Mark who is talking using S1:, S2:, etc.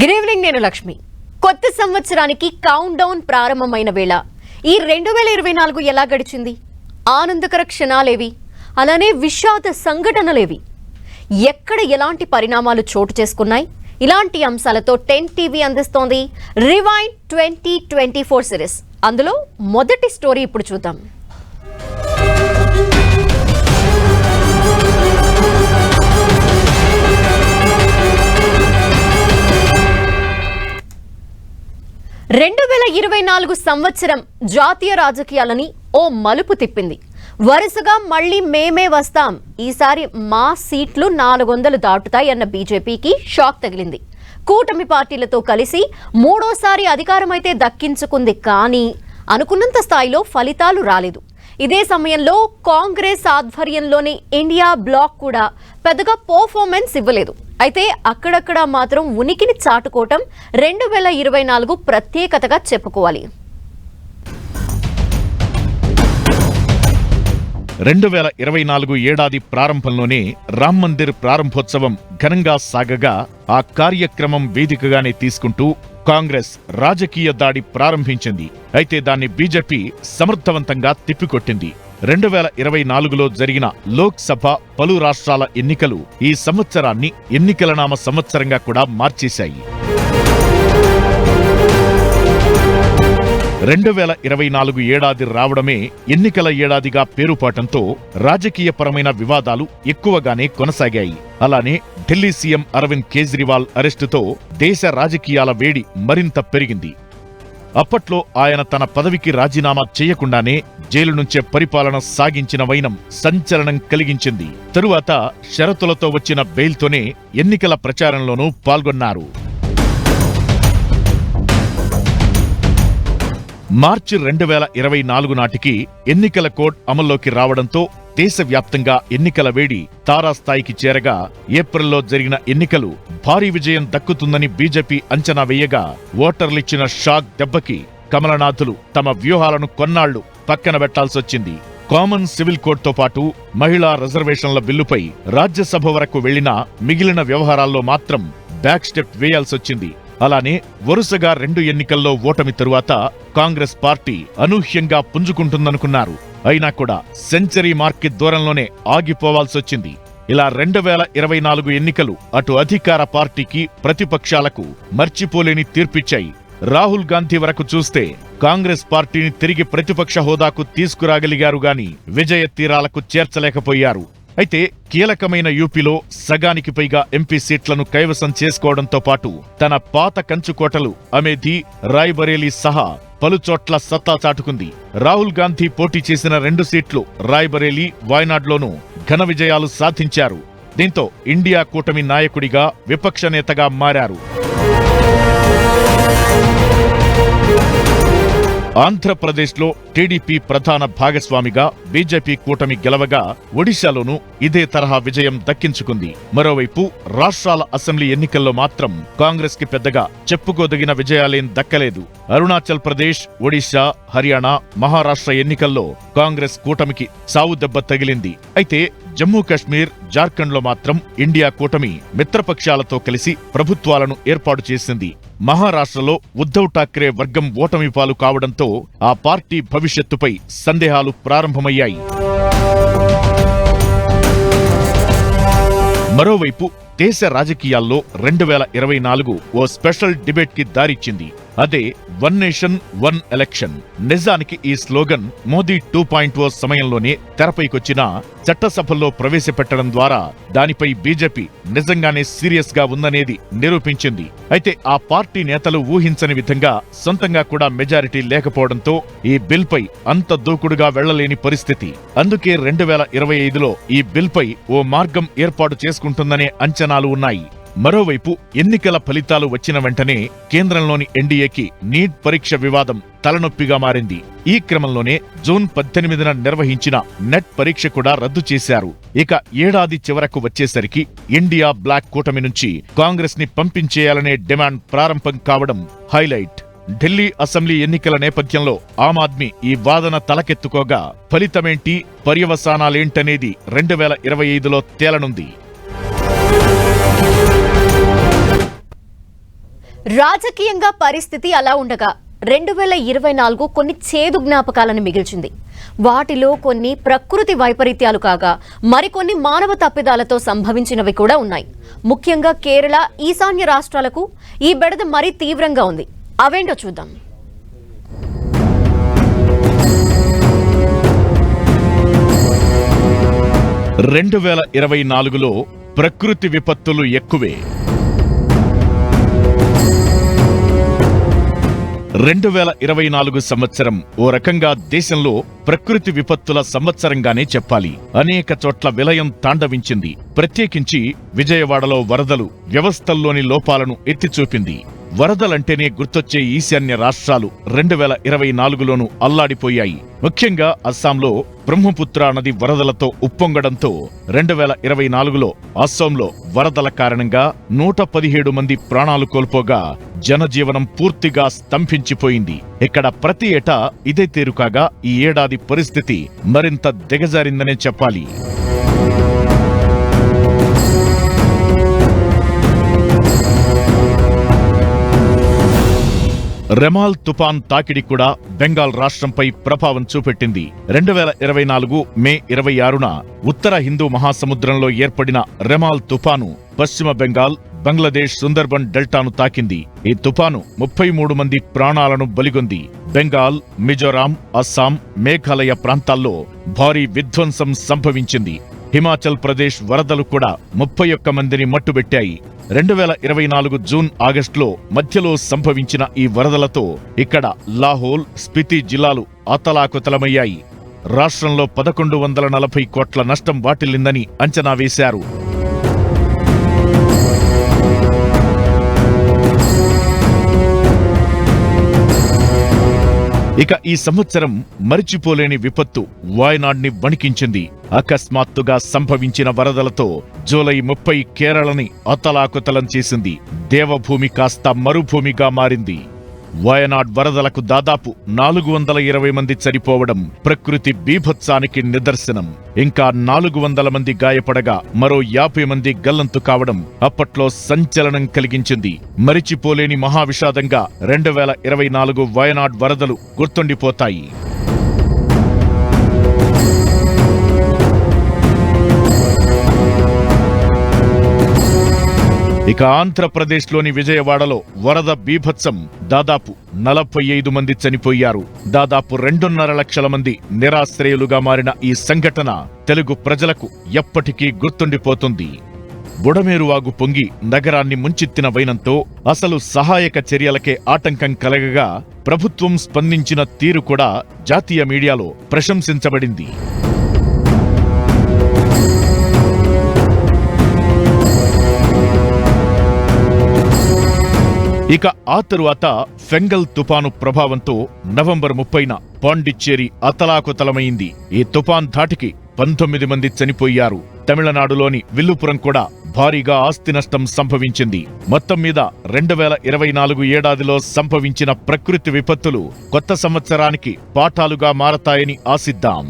S1: Good evening నేను లక్ష్మి కొత్త సంవత్సరానికి కౌంట్ డౌన్ ప్రారంభమైన వేళ. ఈ రెండు వేల ఇరవై నాలుగు ఎలా గడిచింది? ఆనందకర క్షణాలేవి అలానే విషాద సంఘటనలేవి. ఎక్కడ ఎలాంటి పరిణామాలు చోటు చేసుకున్నాయి? ఇలాంటి అంశాలతో టెన్ టీవీ అందిస్తోంది rewind twenty twenty four series. అందులో మొదటి స్టోరీ ఇప్పుడు చూద్దాం. రెండు వేల ఇరవై నాలుగు సంవత్సరం జాతీయ రాజకీయాలని ఓ మలుపు తిప్పింది. వరుసగా మళ్ళీ మేమే వస్తాం. ఈసారి మా సీట్లు నాలుగు వందలు దాటుతాయి అన్న బీజేపీకి షాక్ తగిలింది. కూటమి పార్టీలతో కలిసి మూడోసారి అధికారమైతే దక్కించుకుంది కానీ అనుకున్నంత స్థాయిలో ఫలితాలు రాలేదు. ఇదే సమయంలో కాంగ్రెస్ ఆధ్వర్యంలోని ఇండియా బ్లాక్ కూడా పెద్దగా పర్ఫార్మెన్స్ ఇవ్వలేదు. అయితే అక్కడక్కడ మాత్రం ఉనికిని చాటుకోవటం రెండు వేల ఇరవై నాలుగు ప్రత్యేకతగా చెప్పుకోవాలి.
S2: రెండు వేల ఇరవై నాలుగు ఏడాది ప్రారంభంలోనే రామ్ మందిర్ ప్రారంభోత్సవం ఘనంగా సాగగా ఆ కార్యక్రమం వేదికగానే తీసుకుంటూ కాంగ్రెస్ రాజకీయ దాడి ప్రారంభించింది. అయితే దాన్ని బీజేపీ సమర్థవంతంగా తిప్పికొట్టింది. రెండు వేల ఇరవై నాలుగులో జరిగిన లోక్సభ పలు రాష్ట్రాల ఎన్నికలు ఈ సంవత్సరాన్ని ఎన్నికల నామ సంవత్సరంగా కూడా మార్చేశాయి. రెండు వేల ఇరవై నాలుగు ఏడాది రావడమే ఎన్నికల ఏడాదిగా పేరుపాటంతో రాజకీయపరమైన వివాదాలు ఎక్కువగానే కొనసాగాయి. అలానే ఢిల్లీ సీఎం అరవింద్ కేజ్రీవాల్ అరెస్టుతో దేశ రాజకీయాల వేడి మరింత పెరిగింది. అప్పట్లో ఆయన తన పదవికి రాజీనామా చేయకుండానే జైలు నుంచే పరిపాలన సాగించిన వైనం సంచలనం కలిగించింది. తరువాత షరతులతో వచ్చిన బెయిల్తోనే ఎన్నికల ప్రచారంలోనూ పాల్గొన్నారు. మార్చి రెండు వేల ఇరవై నాలుగు నాటికి ఎన్నికల కోడ్ అమల్లోకి రావడంతో దేశవ్యాప్తంగా ఎన్నికల వేడి తారాస్థాయికి చేరగా ఏప్రిల్లో జరిగిన ఎన్నికలు భారీ విజయం దక్కుతుందని బీజేపీ అంచనా వేయగా ఓటర్లిచ్చిన షాక్ దెబ్బకి కమలనాథులు తమ వ్యూహాలను కొన్నాళ్ళు పక్కన పెట్టాల్సొచ్చింది కామన్ సివిల్ కోడ్తో పాటు మహిళా రిజర్వేషన్ల బిల్లుపై రాజ్యసభ వరకు వెళ్ళినా మిగిలిన వ్యవహారాల్లో మాత్రం బ్యాక్ స్టెప్ వేయాల్సొచ్చింది అలానే వరుసగా రెండు ఎన్నికల్లో ఓటమి తరువాత కాంగ్రెస్ పార్టీ అనూహ్యంగా పుంజుకుంటుందనుకున్నారు. అయినా కూడా సెంచరీ మార్క్ దూరంలోనే ఆగిపోవాల్సొచ్చింది ఇలా రెండు వేల ఇరవై నాలుగు ఎన్నికలు అటు అధికార పార్టీకి ప్రతిపక్షాలకు మర్చిపోలేని తీర్పిచ్చాయి. రాహుల్ గాంధీ వరకు చూస్తే కాంగ్రెస్ పార్టీని తిరిగి ప్రతిపక్ష హోదాకు తీసుకురాగలిగారు గాని విజయ తీరాలకు చేర్చలేకపోయారు. అయితే కీలకమైన యూపీలో సగానికి పైగా ఎంపీ సీట్లను కైవసం చేసుకోవడంతో పాటు తన పాత కంచుకోటలు అమేధి రాయ్బరేలీ సహా పలుచోట్ల సత్తా చాటుకుంది. రాహుల్ గాంధీ పోటీ చేసిన రెండు సీట్లు రాయ్బరేలీ వాయనాడ్లోనూ ఘన విజయాలు సాధించారు. దీంతో ఇండియా కూటమి నాయకుడిగా విపక్ష నేతగా మారారు. ఆంధ్రప్రదేశ్లో టీడీపీ ప్రధాన భాగస్వామిగా బీజేపీ కూటమి గెలవగా ఒడిశాలోనూ ఇదే తరహా విజయం దక్కించుకుంది. మరోవైపు రాష్ట్రాల అసెంబ్లీ ఎన్నికల్లో మాత్రం కాంగ్రెస్కి పెద్దగా చెప్పుకోదగిన విజయాలేం దక్కలేదు. అరుణాచల్ ప్రదేశ్ ఒడిశా హర్యానా మహారాష్ట్ర ఎన్నికల్లో కాంగ్రెస్ కూటమికి సావు దెబ్బ తగిలింది. అయితే జమ్మూ కశ్మీర్ జార్ఖండ్లో మాత్రం ఇండియా కూటమి మిత్రపక్షాలతో కలిసి ప్రభుత్వాలను ఏర్పాటు చేసింది. మహారాష్ట్రలో ఉద్ధవ్ ఠాక్రే వర్గం ఓటమి పాలు కావడంతో ఆ పార్టీ భవిష్యత్తుపై సందేహాలు ప్రారంభమయ్యాయి. మరోవైపు దేశ రాజకీయాల్లో రెండు వేల ఇరవై నాలుగు ఓ స్పెషల్ డిబేట్కి దారిచ్చింది. అదే వన్ నేషన్ వన్ ఎలక్షన్. నిజానికి ఈ slogan Modi two point o సమయంలోనే తెరపైకొచ్చిన చట్టసభల్లో ప్రవేశపెట్టడం ద్వారా దానిపై బీజేపీ నిజంగానే సీరియస్గా ఉందనేది నిరూపించింది. అయితే ఆ పార్టీ నేతలు ఊహించని విధంగా సొంతంగా కూడా మెజారిటీ లేకపోవడంతో ఈ బిల్పై అంత దూకుడుగా వెళ్ళలేని పరిస్థితి. అందుకే రెండు వేల ఇరవై ఐదులో ఈ బిల్పై ఓ మార్గం ఏర్పాటు చేసుకుంటుందనే అంచనాలు ఉన్నాయి. మరోవైపు ఎన్నికల ఫలితాలు వచ్చిన వెంటనే కేంద్రంలోని ఎన్డీఏకి నీట్ పరీక్ష వివాదం తలనొప్పిగా మారింది. ఈ క్రమంలోనే జూన్ పద్దెనిమిదిన నిర్వహించిన నెట్ పరీక్ష కూడా రద్దు చేశారు. ఇక ఏడాది చివరకు వచ్చేసరికి ఇండియా బ్లాక్ కూటమి నుంచి కాంగ్రెస్ని పంపించేయాలనే డిమాండ్ ప్రారంభం కావడం హైలైట్. ఢిల్లీ అసెంబ్లీ ఎన్నికల నేపథ్యంలో ఆమ్ ఆద్మీ ఈ వాదన తలకెత్తుకోగా ఫలితమేంటి పర్యవసానాలేంటనేది రెండు వేల ఇరవై ఐదులో తేలనుంది.
S1: రాజకీయంగా పరిస్థితి అలా ఉండగా రెండు వేల ఇరవై నాలుగు కొన్ని చేదు జ్ఞాపకాలను మిగిల్చింది. వాటిలో కొన్ని ప్రకృతి వైపరీత్యాలు కాగా మరికొన్ని మానవ తప్పిదాలతో సంభవించినవి కూడా ఉన్నాయి. ముఖ్యంగా కేరళ ఈశాన్య రాష్ట్రాలకు ఈ బెడద మరీ తీవ్రంగా ఉంది. అవేంటో చూద్దాం.
S2: రెండు వేల ఇరవై నాలుగులో ప్రకృతి విపత్తులు ఎక్కువే. రెండు వేల ఇరవై నాలుగు సంవత్సరం ఓ రకంగా దేశంలో ప్రకృతి విపత్తుల సంవత్సరంగానే చెప్పాలి. అనేక చోట్ల విలయం తాండవించింది. ప్రత్యేకించి విజయవాడలో వరదలు వ్యవస్థల్లోని లోపాలను ఎత్తిచూపింది. వరదలంటేనే గుర్తొచ్చే ఈశాన్య రాష్ట్రాలు రెండు వేల ఇరవై నాలుగులోనూ అల్లాడిపోయాయి. ముఖ్యంగా అస్సాంలో బ్రహ్మపుత్ర నది వరదలతో ఉప్పొంగడంతో రెండు వేల ఇరవై నాలుగులో అస్సాంలో వరదల కారణంగా నూట పదిహేడు మంది ప్రాణాలు కోల్పోగా జనజీవనం పూర్తిగా స్తంభించిపోయింది. ఇక్కడ ప్రతి ఏటా ఇదే తీరుకాగా ఈ ఏడాది పరిస్థితి మరింత దిగజారిందనే చెప్పాలి. రెమాల్ తుఫాన్ తాకిడి కూడా బెంగాల్ రాష్ట్రంపై ప్రభావం చూపెట్టింది. రెండు వేల ఇరవై నాలుగు మే ఇరవై ఆరున ఉత్తర హిందూ మహాసముద్రంలో ఏర్పడిన రెమాల్ తుఫాను పశ్చిమ బెంగాల్ బంగ్లాదేశ్ సుందర్బన్ డెల్టాను తాకింది. ఈ తుపాను ముప్పై మూడు మంది ప్రాణాలను బలిగొంది. బెంగాల్ మిజోరాం అస్సాం మేఘాలయ ప్రాంతాల్లో భారీ విధ్వంసం సంభవించింది. హిమాచల్ ప్రదేశ్ వరదలు కూడా ముప్పై ఒక్క మందిని మట్టుబెట్టాయి. రెండు వేల ఇరవై నాలుగు జూన్ ఆగస్టులో మధ్యలో సంభవించిన ఈ వరదలతో ఇక్కడ లాహోల్ స్పితి జిల్లాలు అతలాకుతలమయ్యాయి రాష్ట్రంలో పదకొండు వందల నలభై కోట్ల నష్టం వాటిల్లిందని అంచనా వేశారు. ఇక ఈ సంవత్సరం మరిచిపోలేని విపత్తు వాయనాడ్ని వణికించింది. అకస్మాత్తుగా సంభవించిన వరదలతో జూలై ముప్పై కేరళని అతలాకుతలం చేసింది. దేవభూమి కాస్త మరుభూమిగా మారింది. వయనాడ్ వరదలకు దాదాపు నాలుగు వందల ఇరవై మంది చనిపోవడం ప్రకృతి బీభత్సానికి నిదర్శనం. ఇంకా నాలుగు వందల మంది గాయపడగా మరో యాభై మంది గల్లంతు కావడం అప్పట్లో సంచలనం కలిగించింది. మరిచిపోలేని మహావిషాదంగా రెండు వేల ఇరవై నాలుగు వయనాడ్ వరదలు గుర్తుండిపోతాయి. ఇక ఆంధ్రప్రదేశ్లోని విజయవాడలో వరద బీభత్సం దాదాపు నలభై ఐదు మంది చనిపోయారు. దాదాపు రెండున్నర లక్షల మంది నిరాశ్రయులుగా మారిన ఈ సంఘటన తెలుగు ప్రజలకు ఎప్పటికీ గుర్తుండిపోతుంది. బుడమేరు వాగు పొంగి నగరాన్ని ముంచెత్తిన వైనంతో అసలు సహాయక చర్యలకే ఆటంకం కలగగా ప్రభుత్వం స్పందించిన తీరు కూడా జాతీయ మీడియాలో ప్రశంసించబడింది. ఇక ఆ తరువాత ఫెంగల్ తుపాను ప్రభావంతో నవంబర్ ముప్పైన పాండిచ్చేరి అతలాకుతలమైంది. ఈ తుపాన్ ధాటికి పంతొమ్మిది మంది చనిపోయారు. తమిళనాడులోని విల్లుపురం కూడా భారీగా ఆస్తి నష్టం సంభవించింది. మొత్తం మీద రెండు వేల ఇరవై నాలుగు ఏడాదిలో సంభవించిన ప్రకృతి విపత్తులు కొత్త సంవత్సరానికి పాఠాలుగా మారతాయని ఆశిద్దాం.